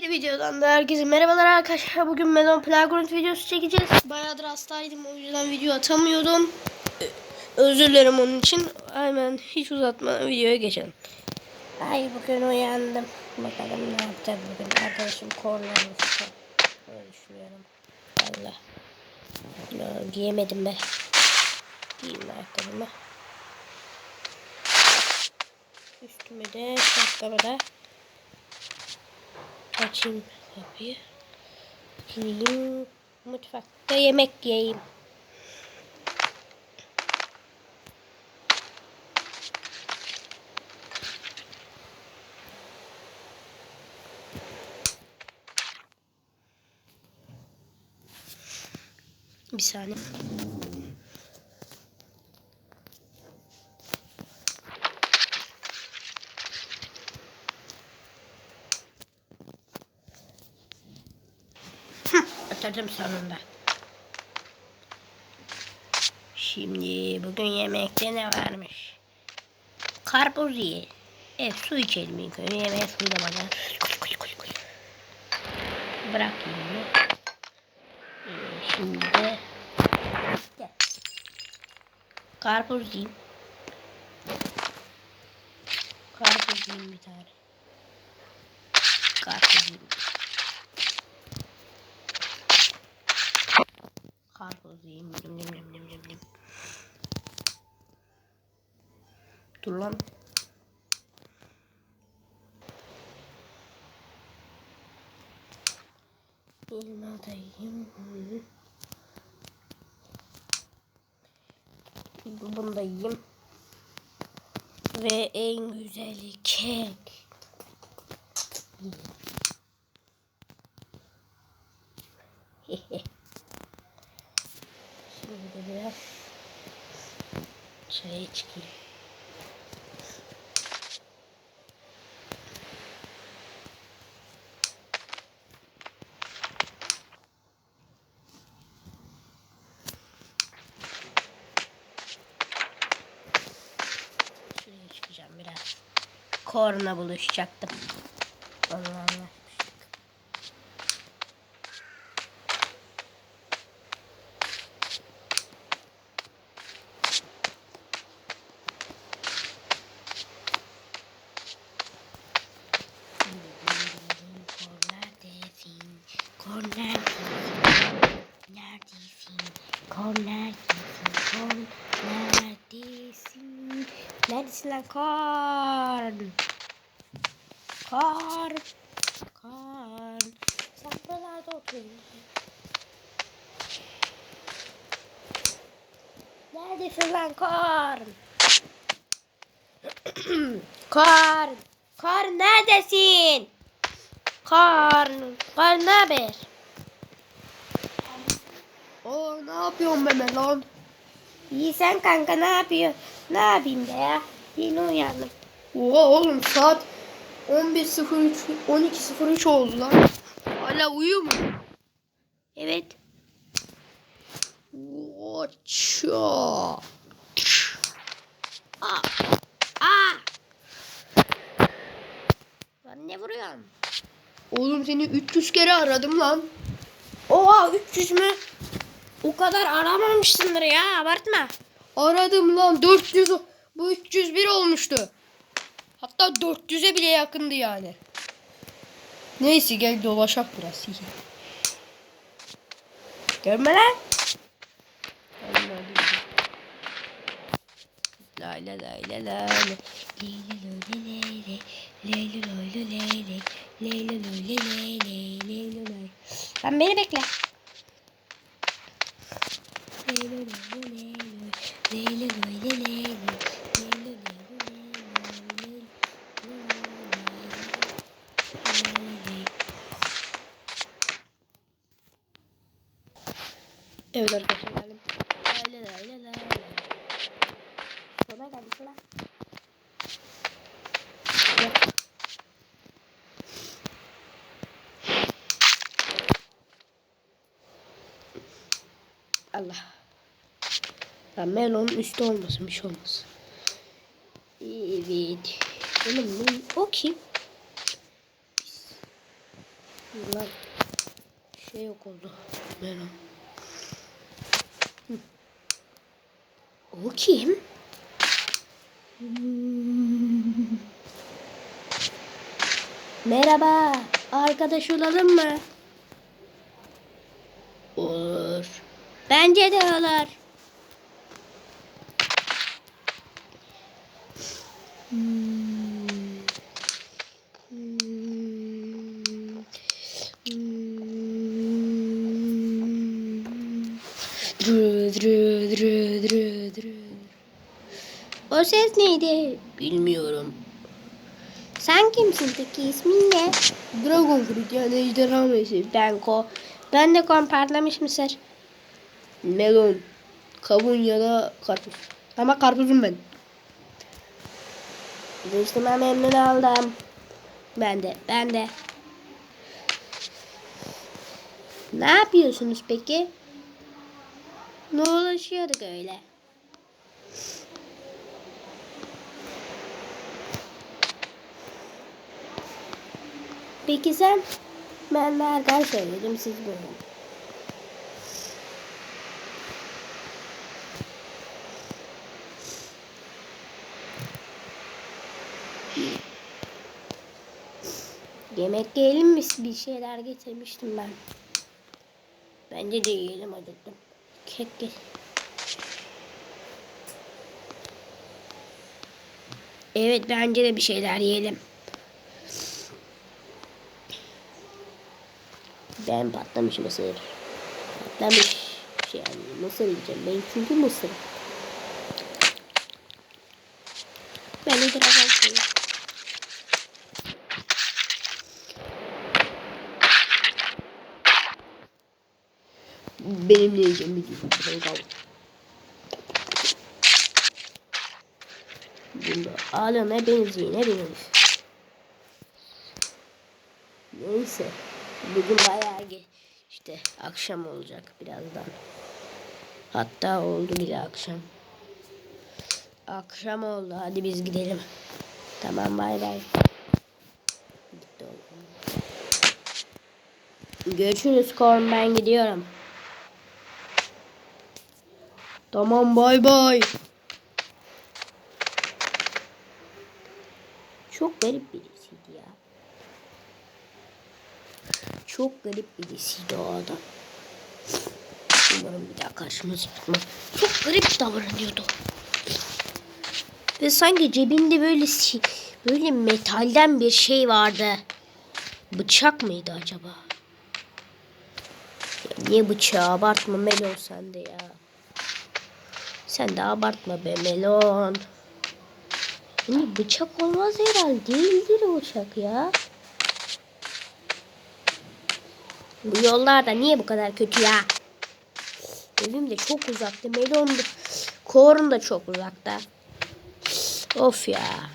Bir videodan da herkese merhabalar arkadaşlar. Bugün Melon Playground videosu çekeceğiz. Bayağıdır hastaydım o yüzden video atamıyordum. Ee, Özür dilerim onun için. Hemen hiç uzatmadan videoya geçelim. Ay bugün uyandım. Bakalım ne yapacak bugün. Arkadaşım kornamış. Öyle düşünüyorum. Allah. Ya, giyemedim be. Giyeyim ayakkabımı. Üstüme de şapkamı da Açayım kapıyı. Gireyim mutfakta yemek yiyeyim. Bir saniye. Oturdum sonunda. Şimdi bugün yemekte ne varmış? Karpuz ye. Evet su içelim ilk önce. Yemeğe bana. Kul kul kul. Bırak yemeği. Ee, şimdi de gel. Karpuz yiyeyim. Karpuz yiyeyim bir tane. Karpuz yiyeyim. Karpuz yiyeyim. Nim nim nim nim nim nim. Dur lan. Elma da yiyeyim. Bunu da yiyeyim. Ve en güzeli kek. Hehe. Şimdi biraz çaya çıkayım. Şuraya çıkacağım biraz. Korna buluşacaktım. Allah Allah. Neredesin? Kor neredesin? Neredesin? Kor neredesin? Kor neredesin? Neredesin lan kor? Kor. Kor. Sen buralarda oturuyorsun. Neredesin lan kor? kor. Kor neredesin? Karn, karn ne haber? Oo ne yapıyorsun be lan? İyi sen kanka ne yapıyor? Ne yapayım be ya? Yeni uyandım. Oha oğlum saat 11.03 12.03 oldu lan. Hala uyuyor mu? Evet. Oça. Aa. Aa. Lan ne vuruyorsun? Oğlum seni 300 kere aradım lan. Oha 300 mü? O kadar aramamışsındır ya abartma. Aradım lan 400 o- bu 301 olmuştu. Hatta 400'e bile yakındı yani. Neyse gel dolaşak biraz. Görme lan. Leyli leyli Leyli leyli leyli Leyli leyli leyli Evet arkadaşlar Allah. Ya melon üstü olmasın bir şey olmaz. Evet. Oğlum bu o kim? Lan şey yok oldu. Hı. O kim? Merhaba. Arkadaş olalım mı? Bence de olur. Hmm. Hmm. Hmm. Dru, dru. O ses neydi? Bilmiyorum. Sen kimsin peki? İsmin ne? Dragon Fruit yani ejderha meyvesi. Ben ko. Ben de kon parlamış mısır. Melon. Kavun ya da karpuz. Ama karpuzum ben. Değiştirme memnun oldum. Ben de. Ben de. Ne yapıyorsunuz peki? Ne ulaşıyorduk öyle? Peki sen? Ben de Erkan söyledim siz buyurun. Yemek yiyelim mi? Bir şeyler getirmiştim ben. Bence de yiyelim acıktım. Kek gel. Evet bence de bir şeyler yiyelim. Ben patlamış mısır. Patlamış şey yani mısır yiyeceğim. Ben çünkü mısır. Ben de dragon fruit. Benim ne yiyeceğim. Ben kaldım. Bunda alın hepiniz yiyin hepiniz. Neyse. Bugün bayağı işte akşam olacak birazdan. Hatta oldu bile akşam. Akşam oldu. Hadi biz gidelim. Tamam bay bay. Görüşürüz Korn ben gidiyorum. Tamam bay bay. Çok garip birisiydi ya. Çok garip birisiydi o adam. Umarım bir daha karşıma çıkmaz. Çok garip davranıyordu. Ve sanki cebinde böyle böyle metalden bir şey vardı. Bıçak mıydı acaba? Ya niye bıçağı abartma Melon sen de ya. Sen de abartma be Melon. Yani bıçak olmaz herhalde. Değildir bıçak ya. Bu yollar da niye bu kadar kötü ya? Evim de çok uzakta. Melon da, Korun da çok uzakta. Of ya.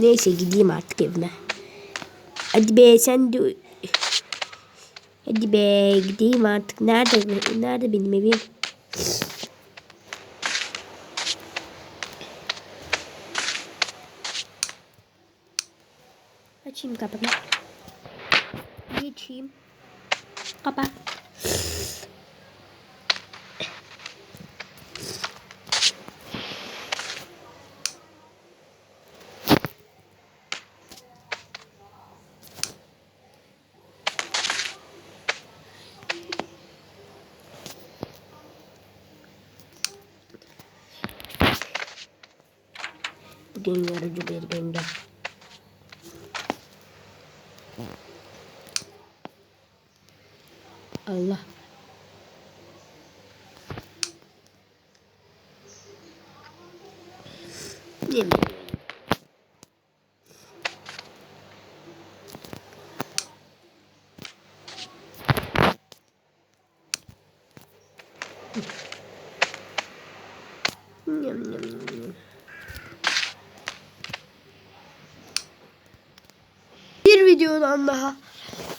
Neyse gideyim artık evime. Hadi be sen de... Hadi be gideyim artık. Nerede nerede benim evim? Açayım kapımı. Geçeyim. Kapa. Bugün yorucu bir gündü. Allah. Yemin. Yum, yum, yum. Bir videodan daha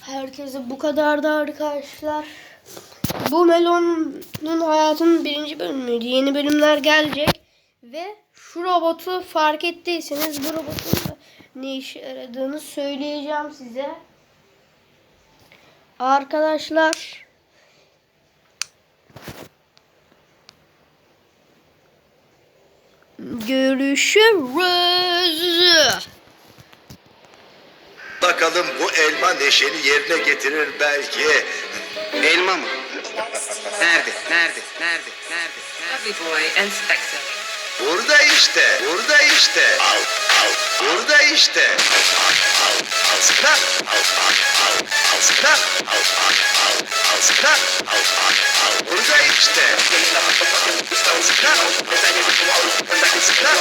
herkese bu kadardı arkadaşlar. Bu Melon'un hayatının birinci bölümüydü. Yeni bölümler gelecek ve şu robotu fark ettiyseniz bu robotun da ne işe yaradığını söyleyeceğim size. Arkadaşlar görüşürüz. Bakalım bu elma neşeni yerine getirir belki. Elma mı? Nerede? Nerede? Nerede? Nerede? Lovely boy and Spectre. Burada işte, burada işte. Burada işte. Sıkla. Sıkla. Sıkla. Burada işte. Sıkla. Sıkla.